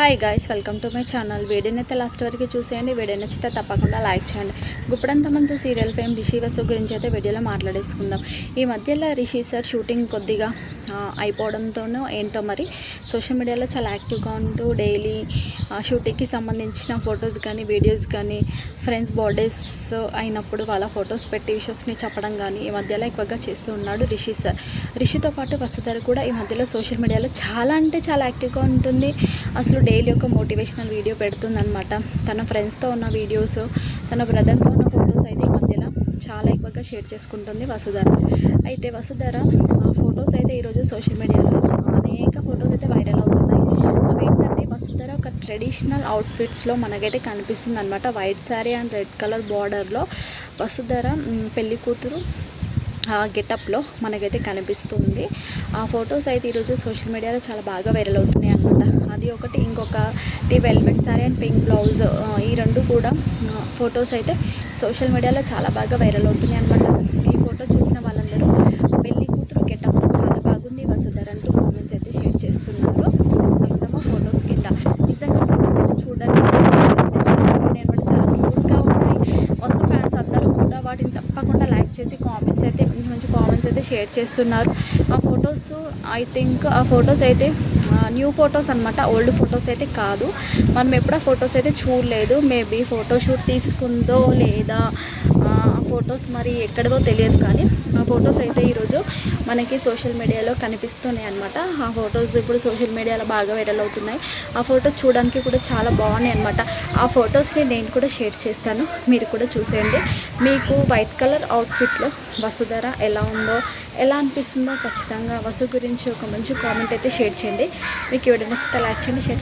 Hi guys welcome to my channel వీడియోనైతే last వరకు చూసేయండి. వీడియో నచ్చితే తప్పకుండా లైక్ చేయండి. గుప్పడంత మంచి సీరియల్ ఫేమ్ రిషి వసు గురించి అయితే వీడియోలో మాట్లాడేసుకుందాం. ఈ మధ్యలో రిషి సార్ షూటింగ్ కొద్దిగా ఆ, అయిపోవడంతోనో ఏంటో మరి సోషల్ మీడియాలో చాలా యాక్టివ్గా ఉంటూ డైలీ షూటింగ్కి సంబంధించిన ఫొటోస్ కానీ వీడియోస్ కానీ ఫ్రెండ్స్ బర్త్డేస్ అయినప్పుడు వాళ్ళ ఫొటోస్ పెట్టి విషెస్ని చెప్పడం కానీ ఈ మధ్యలో ఎక్కువగా చేస్తూ ఉన్నాడు రిషి సార్. రిషితో పాటు వసుధర్ కూడా ఈ మధ్యలో సోషల్ మీడియాలో చాలా అంటే చాలా యాక్టివ్గా ఉంటుంది. అసలు డైలీ ఒక మోటివేషనల్ వీడియో పెడుతుందనమాట తన ఫ్రెండ్స్తో ఉన్న వీడియోస్ తన బ్రదర్తో ఉన్న ఫొటోస్ అయితే ఈ మధ్యలో చాలా ఎక్కువగా షేర్ చేసుకుంటుంది వసుధర. అయితే వసుధర ఆ ఫొటోస్ అయితే ఈరోజు సోషల్ మీడియాలో అనేక ఫొటోస్ అయితే వైరల్ అవుతున్నాయి. అవి ఏంటంటే వసుధర ఒక ట్రెడిషనల్ అవుట్ఫిట్స్లో మనకైతే కనిపిస్తుంది అనమాట white sari and red colour బార్డర్లో వసుధర పెళ్ళి కూతురు గెటప్లో మనకైతే కనిపిస్తుంది. ఆ ఫొటోస్ అయితే ఈరోజు సోషల్ మీడియాలో చాలా బాగా వైరల్ అవుతున్నాయి అనమాట అది ఒకటి. ఇంకొకటి velvet sari and pink blouse. ఈ రెండు కూడా ఫొటోస్ అయితే సోషల్ మీడియాలో చాలా బాగా వైరల్ అవుతున్నాయి అనమాట ఈ ఫోటో చూసిన వాళ్ళందరూ పెళ్ళి కూతురు గెటప్ చాలా బాగుంది వసుధర అంటూ కామెంట్స్ అయితే షేర్ చేస్తున్నారు. తమ ఫొటోస్ కింద? నిజంగా ఫొటోస్ అయితే చూడడానికి చాలా అంటే బాగున్నాయి అనమాట చాలా క్యూట్గా ఉన్నాయి. వసు ఫ్యాన్స్ అందరూ కూడా వాటిని తప్పకుండా లైక్ చేసి కామెంట్స్ అయితే మంచి మంచి కామెంట్స్ అయితే షేర్ చేస్తున్నారు. ఆ ఫొటోస్ ఐ థింక్ ఆ ఫొటోస్ అయితే న్యూ ఫొటోస్ అనమాట ఓల్డ్ ఫొటోస్ అయితే కాదు. మనం ఎప్పుడు ఆ ఫొటోస్ అయితే చూడలేదు. మేబీ ఫోటోషూట్ తీసుకుందో లేదా ఫొటోస్ మరి ఎక్కడదో తెలియదు కానీ ఆ ఫొటోస్ అయితే ఈరోజు మనకి సోషల్ మీడియాలో కనిపిస్తున్నాయి అనమాట ఆ ఫొటోస్ ఇప్పుడు సోషల్ మీడియాలో బాగా వైరల్ అవుతున్నాయి. ఆ ఫొటోస్ చూడడానికి కూడా చాలా బాగున్నాయి అనమాట ఆ ఫొటోస్ని నేను కూడా షేర్ చేస్తాను. మీరు కూడా చూసేయండి. మీకు వైట్ కలర్ అవుట్ఫిట్లో వసుధర ఎలా ఉందో ఎలా అనిపిస్తుందో ఖచ్చితంగా వసు గురించి ఒక మంచి కామెంట్ అయితే షేర్ చేయండి. మీకు ఎవరైనా నచ్చితే లైక్ చేయండి షేర్